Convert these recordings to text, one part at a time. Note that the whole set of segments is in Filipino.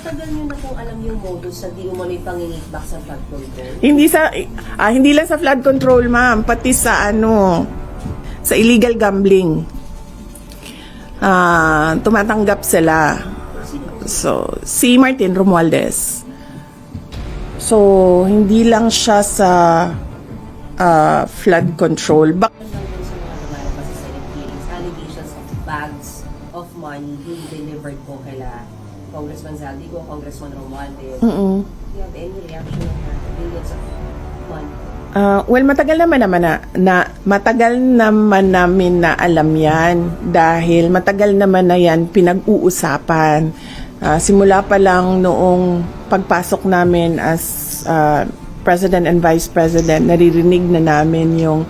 matagal nyo na kung alam yung modus sa di umano'y pangingitbak sa flood control? Hindi sa ah, hindi lang sa flood control, ma'am, pati sa ano sa illegal gambling. Ah, tumatanggap sila. So, si Martin Romualdez. So, hindi lang siya sa ah, flood control. Bak dun sa mga lumalabas sa Senate hearings, allegations of bags of money being delivered po kaila Congressman Zaldigo, Congressman Romualdez. Mm-mm. Do you have any reaction on that? Billions of money. Ah, well, matagal naman naman na, na matagal naman namin na alam 'yan dahil matagal naman na 'yan pinag-uusapan. Ah, simula pa lang noong pagpasok namin as ah, President and Vice President, naririnig na namin yung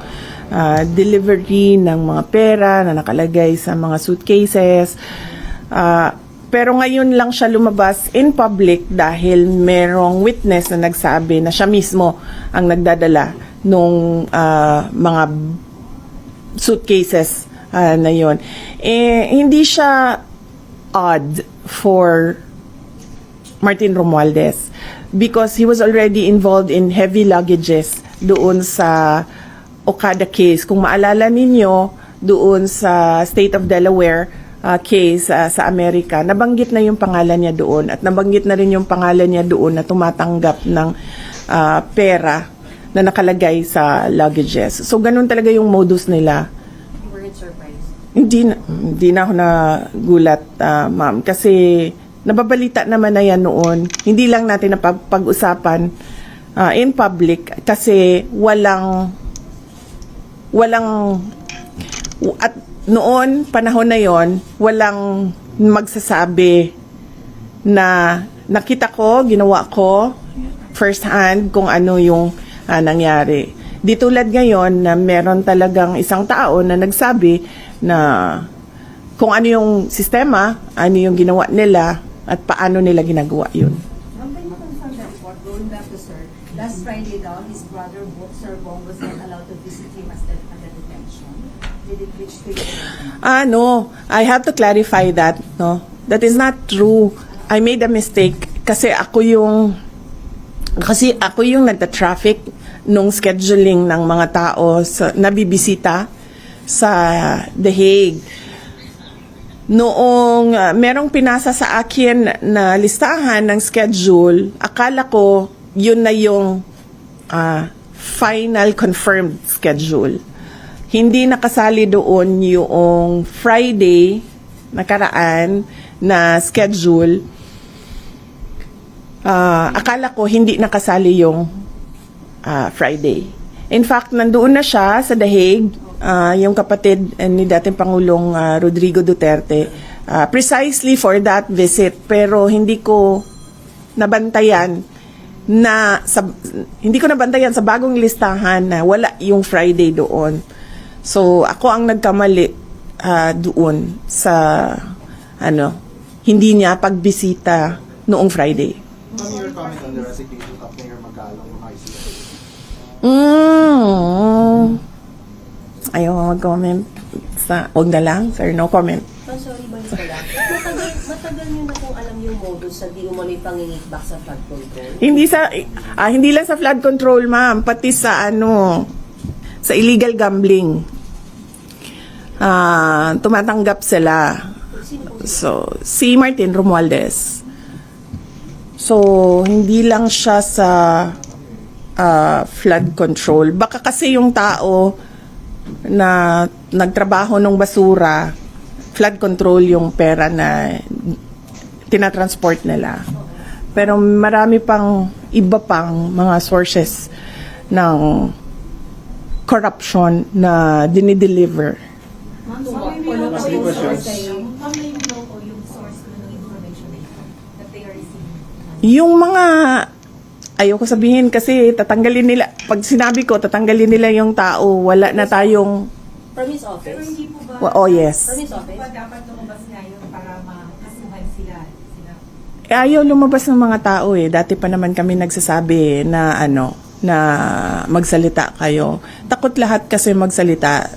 ah, delivery ng mga pera na nakalagay sa mga suitcases. Ah, pero ngayon lang siya lumabas in public dahil merong witness na nagsabi na siya mismo ang nagdadala nung ah, mga suitcases ah, na yon. Eh, hindi siya odd for Martin Romualdez because he was already involved in heavy luggages doon sa Okada case. Kung maalala ninyo, doon sa State of Delaware uh, case uh, sa Amerika, nabanggit na yung pangalan niya doon at nabanggit na rin yung pangalan niya doon na tumatanggap ng uh, pera na nakalagay sa luggages. So, ganun talaga yung modus nila. Hindi na, hindi na ako nagulat, ah, ma'am. Kasi nababalita naman na yan noon. Hindi lang natin napag-usapan ah, in public kasi walang walang at noon panahon na yon walang magsasabi na nakita ko, ginawa ko first hand kung ano yung ah, nangyari. Di tulad ngayon na meron talagang isang tao na nagsabi na kung ano yung sistema, ano yung ginawa nila at paano nila ginagawa yun. Ma'am, can that report? Sir, last Friday daw, his brother, Sir Bong, was not allowed to visit him as the, at the detention. Did it reach to you? Ah, no. I have to clarify that, no. That is not true. I made a mistake kasi ako yung kasi ako yung nagta-traffic nung scheduling ng mga tao sa nabibisita sa The Hague. Noong ah, merong pinasa sa akin na listahan ng schedule, akala ko yun na yung ah, final confirmed schedule. Hindi nakasali doon yung Friday nakaraan na schedule. Ah, akala ko hindi nakasali yung ah, Friday. In fact, nandoon na siya sa Hague, ah, yung kapatid eh, ni dating Pangulong ah, Rodrigo Duterte, ah, precisely for that visit. Pero hindi ko nabantayan na sa, hindi ko nabantayan sa bagong listahan na wala yung Friday doon. So ako ang nagkamali ah, doon sa ano hindi niya pagbisita noong Friday. Ma'am, your comment on the resignation of Mayor Magalong ng. Mm. Ayaw ko mag-comment sa, wag na lang, sir, no comment. Oh, sorry, balik ko lang. Matagal, matagal nyo na kung alam yung modus sa di umano'y pangingitbak sa flood control? Hindi sa, ah, hindi lang sa flood control, ma'am, pati sa ano, sa illegal gambling. Ah, tumatanggap sila. So, si Martin Romualdez. So, hindi lang siya sa ah, flood control. Baka kasi yung tao na nagtrabaho ng basura, flood control yung pera na tinatransport nila. Pero marami pang iba pang mga sources ng corruption na dinideliver. Ma'am, so may Wala know pa po yung questions. source. Ma'am, may know po yung source ko ng information na ito that they are receiving. Yung mga ayoko sabihin kasi tatanggalin nila pag sinabi ko tatanggalin nila yung tao wala na tayong From his Pero office? hindi po ba... Well, oh, yes. From his Hindi office? ba dapat lumabas nga yun para makasuhan sila? sila? eh, ayaw lumabas ng mga tao eh dati pa naman kami nagsasabi na ano na magsalita kayo takot lahat kasi magsalita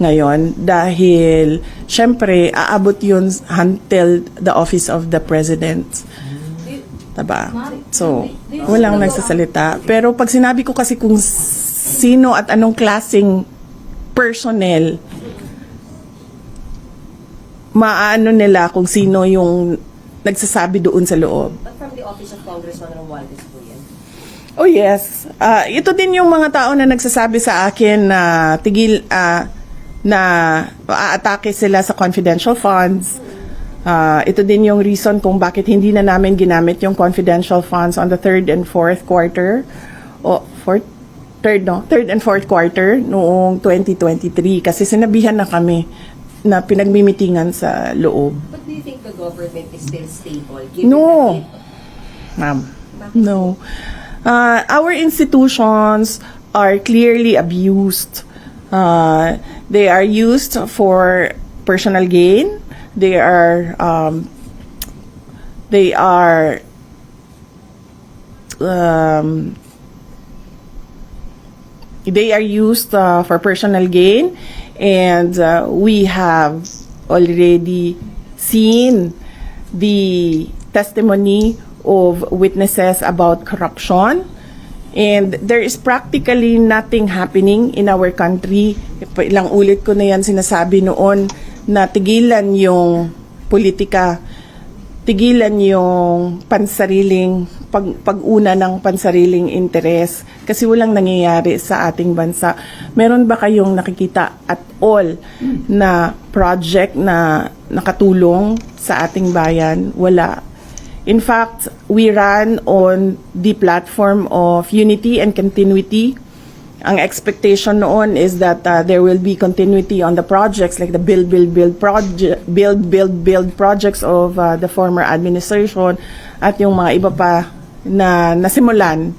ngayon dahil syempre aabot yun until the office of the president Diba? So, walang nagsasalita. Pero pag sinabi ko kasi kung sino at anong klaseng personnel, maano nila kung sino yung nagsasabi doon sa loob. But from the office of Congressman Romualdez. Oh yes. Ah, ito din yung mga tao na nagsasabi sa akin na tigil ah, na aatake sila sa confidential funds. Ah, ito din yung reason kung bakit hindi na namin ginamit yung confidential funds on the third and fourth quarter. O fourth third no, third and fourth quarter noong 2023 kasi sinabihan na kami na pinagmimitingan sa loob. But do you think the government is still stable? Given No. Ma'am. No. Uh, our institutions are clearly abused. Uh, they are used for personal gain. They are um, they are um, they are used uh, for personal gain and uh, we have already seen the testimony of witnesses about corruption and there is practically nothing happening in our country ilang ulit ko na yan sinasabi noon na tigilan yung politika tigilan yung pansariling pag, pag-una ng pansariling interes kasi walang nangyayari sa ating bansa. Meron ba kayong nakikita at all na project na nakatulong sa ating bayan? Wala. In fact, we run on the platform of unity and continuity. Ang expectation noon is that uh, there will be continuity on the projects like the build, build, build project, build, build, build projects of uh, the former administration at yung mga iba pa na nasimulan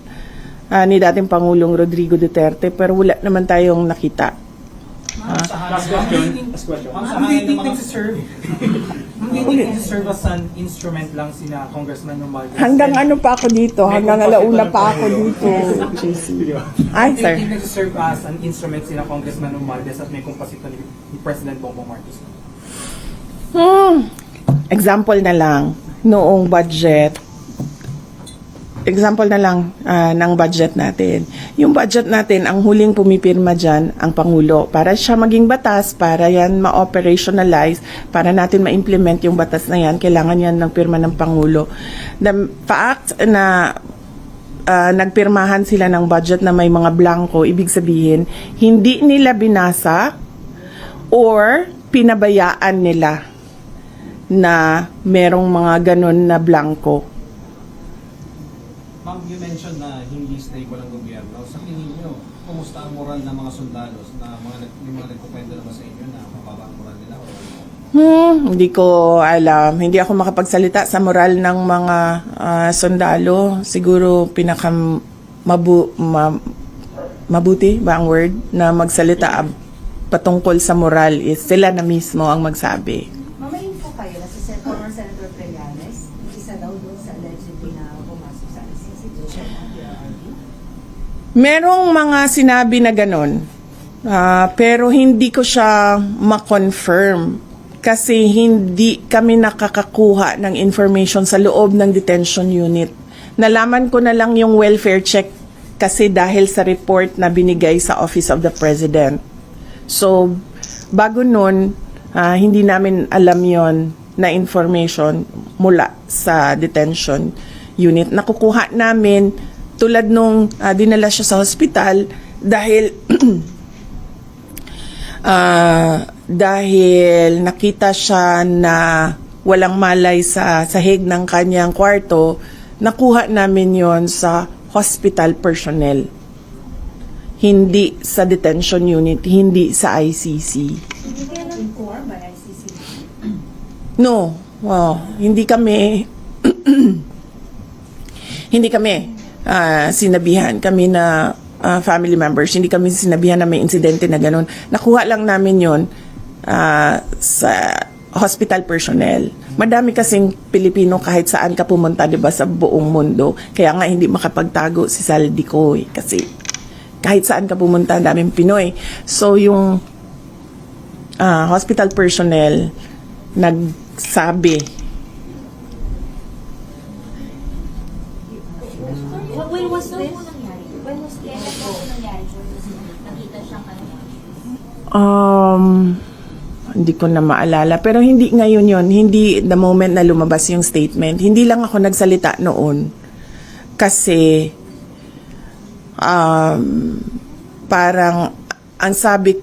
uh, ni dating Pangulong Rodrigo Duterte pero wala naman tayong nakita. Last question. Last question. Ang sa hangin ng mga serve. Hindi nagsiserve as an instrument lang sina Congressman Romualdez. Hanggang ano pa ako dito, hanggang alauna pa ako dito, JC. Ay, sir. Hindi nagsiserve as an instrument sina Congressman Romualdez at may kumpasito ni ni President Bongbong Marcos. Hmm. Example na lang, noong budget, example na lang ah, ng budget natin. Yung budget natin, ang huling pumipirma dyan, ang Pangulo. Para siya maging batas, para yan ma-operationalize, para natin ma-implement yung batas na yan, kailangan yan ng pirma ng Pangulo. The fact na ah, nagpirmahan sila ng budget na may mga blanco, ibig sabihin, hindi nila binasa or pinabayaan nila na merong mga ganun na blanco. Ma'am, you mentioned na hindi stable ang gobyerno. Sa tingin niyo, kumusta ang moral ng mga sundalos na mga, yung mga nagkukwento naman sa inyo na mababa ang moral nila? Hmm, hindi ko alam. Hindi ako makapagsalita sa moral ng mga ah, sundalo. Siguro pinaka mabu, ma- mabuti ba ang word na magsalita patungkol sa moral is sila na mismo ang magsabi. Kayo na si Sen- former Senator Trillanes, isa daw doon sa allegedly na pumasok sa PRRD. Merong mga sinabi na ganun, ah, pero hindi ko siya ma-confirm kasi hindi kami nakakakuha ng information sa loob ng detention unit. Nalaman ko na lang yung welfare check kasi dahil sa report na binigay sa Office of the President. So, bago nun, ah, hindi namin alam yon na information mula sa detention unit. Nakukuha namin tulad nung ah, dinala siya sa hospital dahil ah, dahil nakita siya na walang malay sa sahig ng kanyang kwarto, nakuha namin yon sa hospital personnel. Hindi sa detention unit, hindi sa ICC. Hindi kayo na-inform by ICC. No, wow, hindi kami hindi kami ah, sinabihan kami na ah, family members, hindi kami sinabihan na may insidente na ganun. Nakuha lang namin yon ah, sa hospital personnel. Madami kasing Pilipino kahit saan ka pumunta, 'di ba, sa buong mundo. Kaya nga hindi makapagtago si Saldi eh, kasi kahit saan ka pumunta, daming Pinoy. So yung ah, hospital personnel nagsabi When, when was this? When was? Kailan po nangyari? Nakita siyang ano? Um, hindi ko na maalala. Pero hindi ngayon yon Hindi the moment na lumabas yung statement. Hindi lang ako nagsalita noon. Kasi, um, parang, ang sabi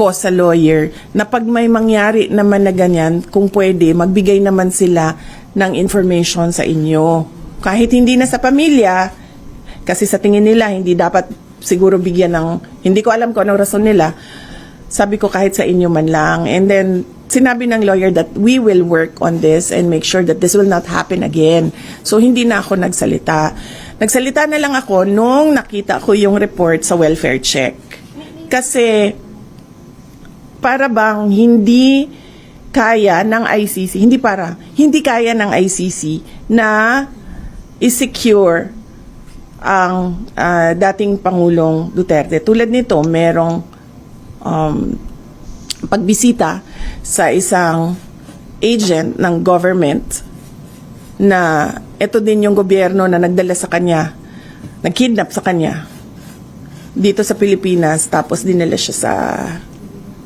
ko sa lawyer, na pag may mangyari naman na ganyan, kung pwede, magbigay naman sila ng information sa inyo. Kahit hindi na sa pamilya, kasi sa tingin nila, hindi dapat siguro bigyan ng, hindi ko alam kung anong rason nila, sabi ko kahit sa inyo man lang. And then, sinabi ng lawyer that we will work on this and make sure that this will not happen again. So, hindi na ako nagsalita. Nagsalita na lang ako nung nakita ko yung report sa welfare check. Kasi, para bang hindi kaya ng ICC, hindi para, hindi kaya ng ICC na i-secure ang ah, dating Pangulong Duterte. Tulad nito, merong um, pagbisita sa isang agent ng government na ito din yung gobyerno na nagdala sa kanya, nagkidnap sa kanya dito sa Pilipinas tapos dinala siya sa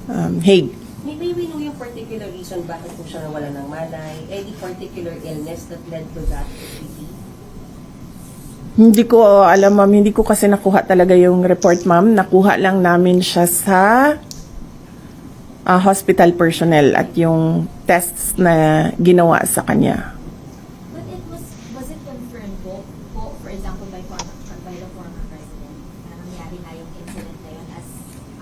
um, Hague. May, may we know yung particular reason bakit po siya nawala ng malay? Any particular illness that led to that? Hindi ko alam ma'am, hindi ko kasi nakuha talaga yung report ma'am. Nakuha lang namin siya sa ah, hospital personnel at yung tests na ginawa sa kanya. But it was, was it confirmed po, po for example, by, former, by the former president na nangyari na yung incident na yun as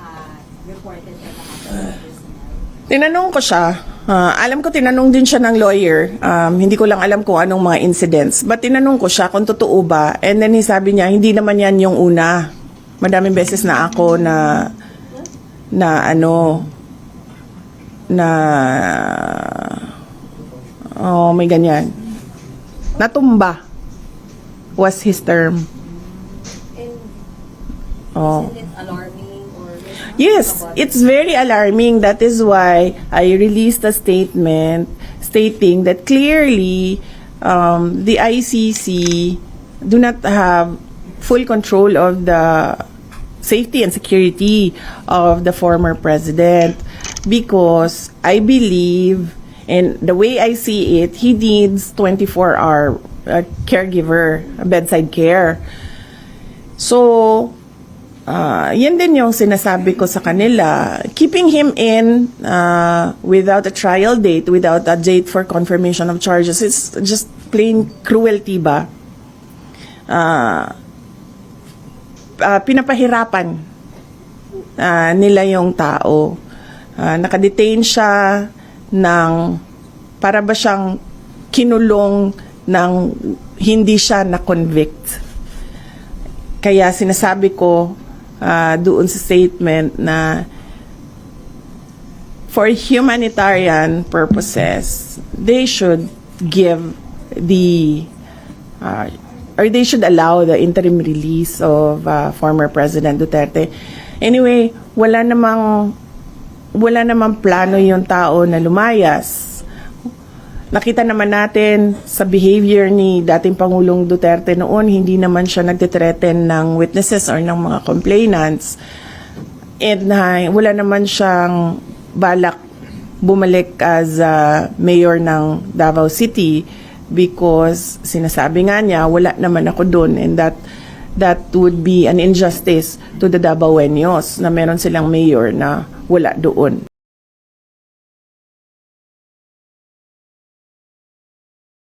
uh, reported by the hospital personnel? Tinanong ko siya, ah, alam ko tinanong din siya ng lawyer, um, hindi ko lang alam kung anong mga incidents, but tinanong ko siya kung totoo ba, and then sabi niya, hindi naman yan yung una. Madaming beses na ako na, na ano, na, oh, may ganyan. Natumba was his term. Oh. isn't it alarming or... Yes, it's very alarming. That is why I released a statement stating that clearly um, the ICC do not have full control of the safety and security of the former president because I believe and the way I see it, he needs 24 hour uh, caregiver, bedside care. So, Ah, yan din yung sinasabi ko sa kanila. Keeping him in uh, without a trial date, without a date for confirmation of charges, it's just plain cruelty ba? Ah, ah, pinapahirapan ah, nila yung tao. Ah, nakadetain siya ng para ba siyang kinulong ng hindi siya na-convict. Kaya sinasabi ko ah, doon sa statement na for humanitarian purposes, they should give the uh, or they should allow the interim release of uh, former President Duterte. Anyway, wala namang wala namang plano yung tao na lumayas. Nakita naman natin sa behavior ni dating Pangulong Duterte noon, hindi naman siya nagtitreten ng witnesses or ng mga complainants. And uh, wala naman siyang balak bumalik as uh, mayor ng Davao City because sinasabi nga niya, wala naman ako doon and that that would be an injustice to the Davaoenos na meron silang mayor na wala doon.